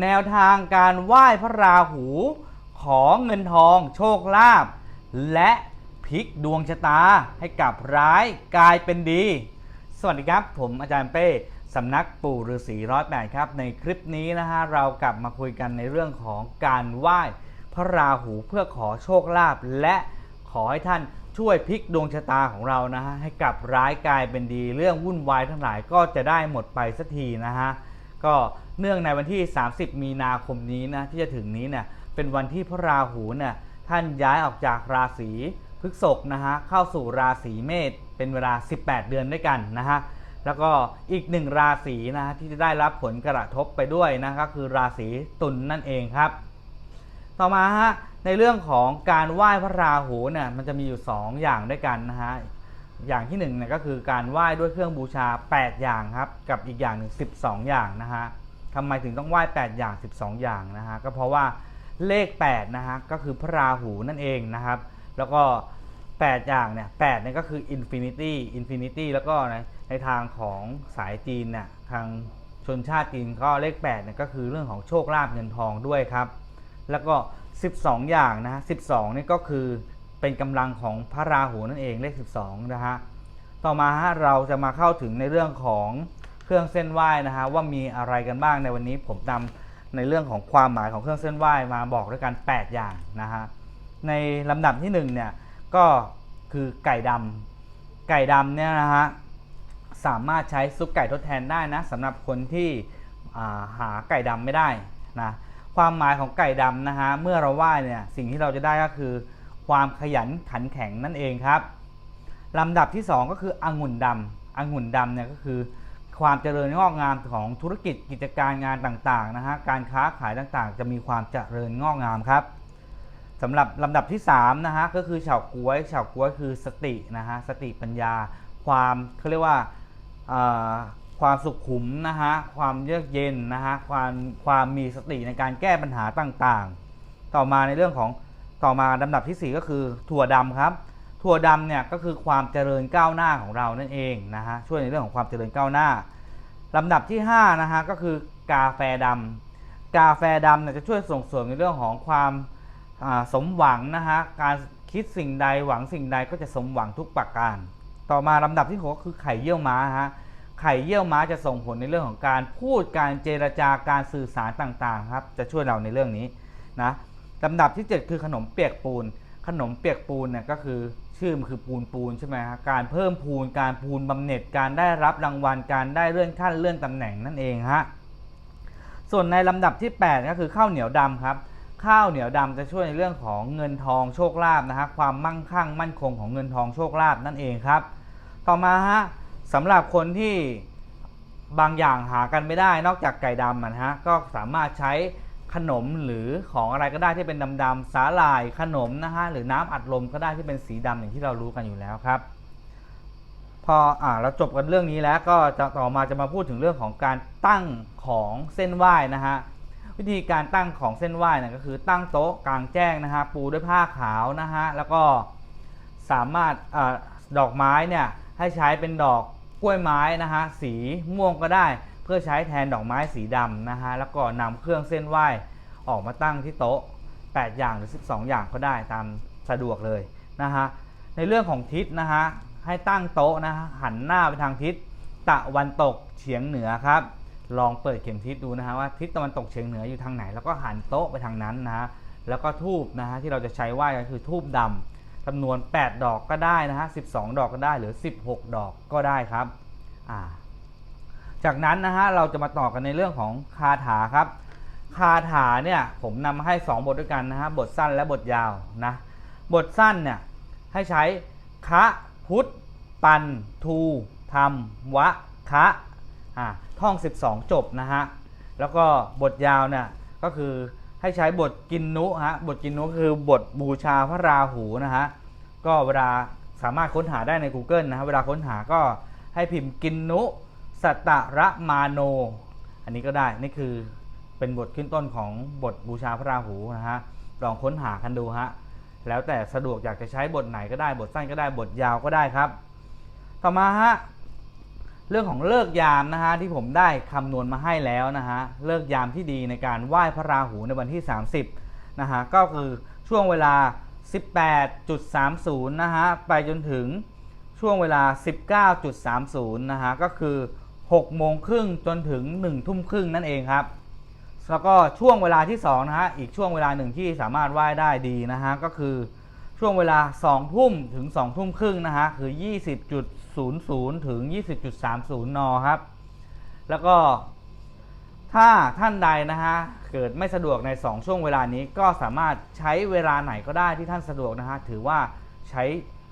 แนวทางการไหว้พระราหู ขอเงินทองโชคลาภและพลิกดวงชะตาให้กลับร้ายกลายเป็นดี สวัสดีครับ ผมอาจารย์เป้สำนักปู่ฤาษีร้อยแปดครับ ในคลิปนี้นะฮะเรากลับมาคุยกันในเรื่องของการไหว้พระราหูเพื่อขอโชคลาภและขอให้ท่านช่วยพลิกดวงชะตาของเรานะฮะให้กลับร้ายกลายเป็นดี เรื่องวุ่นวายทั้งหลายก็จะได้หมดไปสักทีนะฮะ ก็เนื่องในวันที่ 30 มีนาคมนี้นะที่จะถึงนี้เนี่ยเป็นวันที่พระราหูเนี่ยท่านย้ายออกจากราศีพฤษภนะฮะเข้าสู่ราศีเมษเป็นเวลา 18 เดือนด้วยกันนะฮะแล้วก็อีกหนึ่งราศีนะฮะที่จะได้รับผลกระทบไปด้วยนะก็คือราศีตุลนนั่นเองครับ ต่อมาฮะในเรื่องของการไหว้พระราหูเนี่ยมันจะมีอยู่ 2 อย่างด้วยกันนะฮะ อย่างที่1เนี่ยก็คือการไหว้ด้วยเครื่องบูชา 8 อย่างครับ กับอีกอย่างหนึ่ง12 อย่างนะฮะทำไมถึงต้องไหว้ 8 อย่าง 12 อย่างนะฮะก็เพราะว่าเลข8นะฮะก็คือพระราหูนั่นเองนะครับ แล้วก็ 8 อย่างเนี่ย8เนี่ยก็คือ infinity infinity แล้วก็ในในทางของสายจีนเนี่ยทางชนชาติจีนก็เลข8เนี่ยก็คือเรื่องของโชคลาภเงินทองด้วยครับ แล้วก็ 12 อย่างนะฮะ12นี่ก็คือ เป็นกำลังของพระราหูนั่นเองเลข 12 นะฮะ ต่อมาฮะเราจะมาเข้าถึงในเรื่องของเครื่องเส้นไหว้นะฮะว่ามีอะไรกันบ้างในวันนี้ผมนำในเรื่องของความหมายของเครื่องเส้นไหว้มาบอกด้วยกัน 8 อย่างนะฮะในลำดับที่1เนี่ยก็คือไก่ดำไก่ดำเนี่ยนะฮะสามารถใช้ซุปไก่ทดแทนได้นะสำหรับคนที่าหาไก่ดำไม่ได้นะความหมายของไก่ดำนะฮะเมื่อเราไหว้เนี่ยสิ่งที่เราจะได้ก็คือ ความขยันขันแข็งนั่นเองครับลำดับที่ 2 ก็คือองุ่นดำองุ่นดำเนี่ยก็คือ ความเจริญงอกงามของธุรกิจกิจการงานต่างๆนะฮะการค้าขายต่างๆ จะมีความเจริญงอกงามครับสำหรับลำดับที่3นะฮะก็คือเฉาก๊วยเฉาก๊วยคือสตินะฮะสติปัญญา ความเขาเรียกว่าความสุขุมนะฮะความเยือกเย็นนะฮะความความมีสติในการแก้ปัญหาต่างๆ ต่อมาในเรื่องของ ต่อมาลำดับทีสี่ 4 ก็คือถั่วดำครับ ถั่วดำเนี่ยก็คือความเจริญก้าวหน้าของเรานั่นเองนะฮะช่วยในเรื่องของความเจริญก้าวหน้าลำดับที่5นะฮะก็คือกาแฟดำกาแฟดำเนี่ยจะช่วยส่งเสริมในเรื่องของความสมหวังนะฮะการคิดสิ่งใดหวังสิ่งใดก็จะสมหวังทุกประการ ต่อมาลำดับที่หกก็คือไข่เยี่ยวม้าฮะไข่เยี่ยวม้าจะส่งผลในเรื่องของการพูดการเจรจาการสื่อสารต่างๆครับ จะช่วยเราในเรื่องนี้นะ ลำดับที่ 7 คือขนมเปียกปูน ขนมเปียกปูนเนี่ยก็คือชื่อมันคือปูนปูนใช่ไหมฮะการเพิ่มพูนการพูนบำเหน็จการได้รับรางวัลการได้เลื่อนขั้นเลื่อนตำแหน่งนั่นเองฮะส่วนในลำดับที่ 8 ก็คือข้าวเหนียวดำครับข้าวเหนียวดำจะช่วยในเรื่องของเงินทองโชคลาภนะฮะความมั่งคั่งมั่นคงของเงินทองโชคลาภนั่นเองครับ ต่อมาฮะสำหรับคนที่บางอย่างหากันไม่ได้นอกจากไก่ดำนะฮะก็สามารถใช้ ขนมหรือของอะไรก็ได้ที่เป็นดำๆสาหร่ายขนมนะฮะหรือน้ำอัดลมก็ได้ที่เป็นสีดำอย่างที่เรารู้กันอยู่แล้วครับ พออ่าเราจบกันเรื่องนี้แล้วก็จะต่อมาจะมาพูดถึงเรื่องของการตั้งของเส้นไหว้นะฮะวิธีการตั้งของเส้นไหว้นะก็คือตั้งโต๊ะกลางแจ้งนะฮะปูด้วยผ้าขาวนะฮะแล้วก็สามารถอาดอกไม้เนี่ยให้ใช้เป็นดอกกล้วยไม้นะฮะสีม่วงก็ได้ เพื่อใช้แทนดอกไม้สีดำนะฮะแล้วก็นำเครื่องเส้นไหว้ออกมาตั้งที่โต๊ะ 8 อย่างหรือ 12 อย่างก็ได้ตามสะดวกเลยนะฮะในเรื่องของทิศนะฮะให้ตั้งโต๊ะนะฮะหันหน้าไปทางทิศตะวันตกเฉียงเหนือครับ ลองเปิดเข็มทิศดูนะฮะว่าทิศตะวันตกเฉียงเหนืออยู่ทางไหน แล้วก็หันโต๊ะไปทางนั้นนะฮะแล้วก็ทูบนะฮะที่เราจะใช้ไหว้ก็คือทูบดำจำนวน 8 ดอกก็ได้นะฮะ 12 ดอกก็ได้หรือ 16 ดอกก็ได้ครับ อ่า จากนั้นนะฮะเราจะมาต่อกันในเรื่องของคาถาครับ คาถาเนี่ยผมนำมาให้ 2 บทด้วยกันนะฮะบทสั้นและบทยาวนะบทสั้นเนี่ยให้ใช้คะพุทธปันทูธรรมวะคะอ่าท่อง 12 จบนะฮะแล้วก็บทยาวเนี่ยก็คือให้ใช้บทกินนุฮะบทกินนุคือบทบูชาพระราหูนะฮะก็เวลาสามารถค้นหาได้ใน Google นะฮะเวลาค้นหาก็ให้พิมพ์กินนุ สัตระมาโน อันนี้ก็ได้ นี่คือเป็นบทขึ้นต้นของบทบูชาพระราหูนะฮะ ลองค้นหากันดูฮะ แล้วแต่สะดวกอยากจะใช้บทไหนก็ได้ บทสั้นก็ได้ บทยาวก็ได้ครับ ต่อมาฮะ เรื่องของเลิกยามนะฮะที่ผมได้คำนวณมาให้แล้วนะฮะ เลิกยามที่ดีในการไหว้พระราหูในวันที่ 30นะฮะ ก็คือช่วงเวลา 18.30 นะฮะ ไปจนถึงช่วงเวลา 19.30 นะฮะ ก็คือ 6โมงครึ่งจนถึง 1 ทุ่มครึ่งนั่นเองครับ แล้วก็ช่วงเวลาที่2นะฮะอีกช่วงเวลาหนึ่งที่สามารถไหว้ได้ดีนะฮะก็คือช่วงเวลา 2 ทุ่มถึง 2 ทุ่มครึ่งนะฮะคือ 20.00 ถึง 20.30 นครับ แล้วก็ถ้าท่านใดนะฮะเกิดไม่สะดวกใน 2 ช่วงเวลานี้ก็สามารถใช้เวลาไหนก็ได้ที่ท่านสะดวกนะฮะถือว่าใช้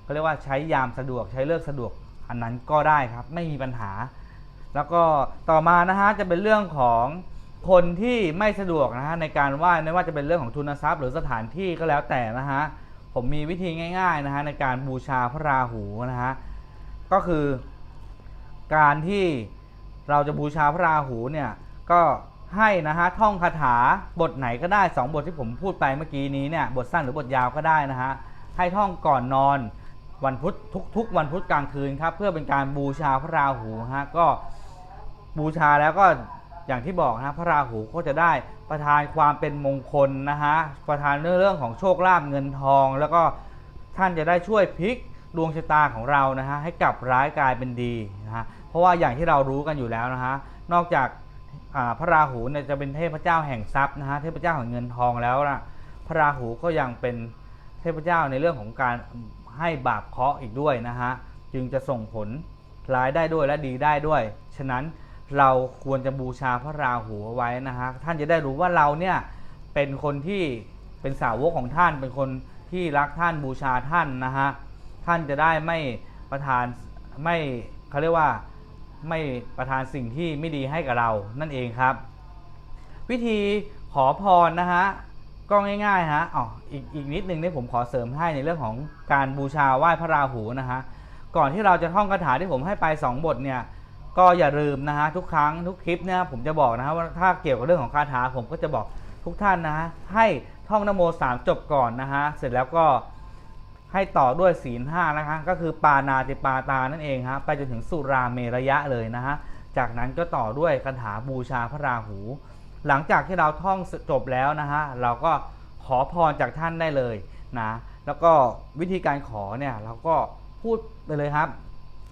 เขาเรียกว่าใช้ยามสะดวกใช้เลิกสะดวกอันนั้นก็ได้ครับ ไม่มีปัญหา แล้วก็ต่อมานะฮะจะเป็นเรื่องของคนที่ไม่สะดวกนะฮะในการไหว้ไม่ว่าจะเป็นเรื่องของทุนทรัพย์ หรือสถานที่ก็แล้วแต่นะฮะผมมีวิธีง่ายๆนะฮะในการบูชาพระราหูนะฮะก็คือการที่เราจะบูชาพระราหูเนี่ยก็ให้นะฮะท่องคาถาบทไหนก็ได้ 2 บทที่ผมพูดไปเมื่อกี้นี้เนี่ยบทสั้นหรือบทยาวก็ได้นะฮะให้ท่องก่อนนอนวันพุธทุกๆ วันพุธกลางคืนครับเพื่อเป็นการบูชาพระราหูฮะก็ บูชาแล้วก็อย่างที่บอกนะพระราหูก็จะได้ประทานความเป็นมงคลนะฮะประทานเรื่องของโชคลาภเงินทอง แล้วก็ท่านจะได้ช่วยพลิกดวงชะตาของเรานะฮะให้กลับร้ายกลายเป็นดีนะฮะเพราะว่าอย่างที่เรารู้กันอยู่แล้วนะฮะนอกจากพระราหูเนี่ยจะเป็นเทพเจ้าแห่งทรัพย์นะฮะเทพเจ้าแห่งเงินทองแล้วนะพระราหูก็ยังเป็นเทพเจ้าในเรื่องของการให้บาปเคราะห์อีกด้วยนะฮะจึงจะส่งผลร้ายได้ด้วยและดีได้ด้วย ฉะนั้น เราควรจะบูชาพระราหูเอาไว้นะฮะท่านจะได้รู้ว่าเราเนี่ยเป็นคนที่เป็นสาวกของท่าน เป็นคนที่รักท่านบูชาท่านนะฮะท่านจะได้ไม่ประทานไม่เขาเรียกว่าไม่ประทานสิ่งที่ไม่ดีให้กับเรานั่นเองครับ วิธีขอพรนะฮะก็ง่ายๆฮะอ๋ออีกอีกนิดนึงเนี่ยผมขอเสริมให้ในเรื่องของการบูชาไหว้พระราหูนะฮะก่อนที่เราจะท่องคาถาที่ผมให้ไป 2 บทเนี่ย ก็อย่าลืมนะฮะทุกครั้งทุกคลิปเนี่ยผมจะบอกนะฮะว่าถ้าเกี่ยวกับเรื่องของคาถาผมก็จะบอกทุกท่านนะฮะให้ท่องนโมสามจบก่อนนะฮะเสร็จแล้วก็ให้ต่อด้วยศีลห้านะคะก็คือปานาติปาตานั่นเองฮะไปจนถึงสุราเมระยะเลยนะฮะจากนั้นก็ต่อด้วยคาถาบูชาพระราหู หลังจากที่เราท่องจบแล้วนะฮะเราก็ขอพรจากท่านได้เลยนะแล้วก็วิธีการขอเนี่ยเราก็พูดไปเลยครับ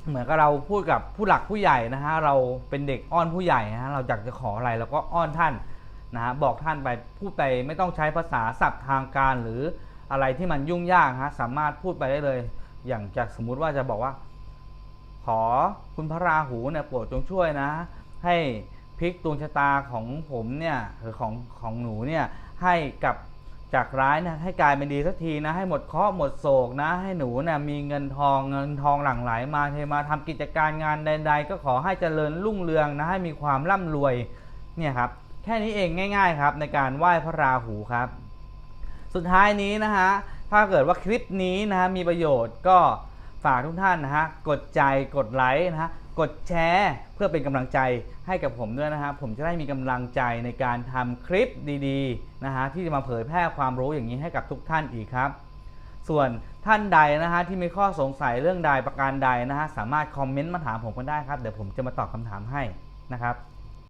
เหมือนกับเราพูดกับผู้หลักผู้ใหญ่นะฮะเราเป็นเด็กอ้อนผู้ใหญ่นะฮะเราอยากจะขออะไรเราก็อ้อนท่านนะฮะบอกท่านไปพูดไปไม่ต้องใช้ภาษาศัพท์ทางการหรืออะไรที่มันยุ่งยากฮะสามารถพูดไปได้เลย อย่างจากสมมุติว่าจะบอกว่า ขอคุณพระราหูเนี่ยโปรดจงช่วยนะ ให้พลิกดวงชะตาของผมเนี่ยหรือของของหนูเนี่ยให้กลับ จากร้ายนี่ยให้กลายเป็นดีสักทีนะให้หมดเคราะห์หมดโศกนะ ให้หนูเนี่ยมีเงินทองเงินทองหลั่งไหลมาเทมาทำกิจการงานใด ๆ ก็ขอให้เจริญรุ่งเรืองนะให้มีความร่ำรวยเนี่ยครับแค่นี้เองง่าย ๆ ครับในการไหว้พระราหูครับ สุดท้ายนี้นะฮะถ้าเกิดว่าคลิปนี้นะฮะมีประโยชน์ก็ฝากทุกท่านนะฮะกดใจกดไลค์นะฮะ กดแชร์เพื่อเป็นกำลังใจให้กับผมด้วยนะครับ ผมจะได้มีกำลังใจในการทำคลิปดีๆนะฮะที่จะมาเผยแพร่ความรู้อย่างนี้ให้กับทุกท่านอีกครับ ส่วนท่านใดนะฮะที่มีข้อสงสัยเรื่องใดประการใดนะฮะสามารถคอมเมนต์มาถามผมกันได้ครับ เดี๋ยวผมจะมาตอบคำถามให้นะครับ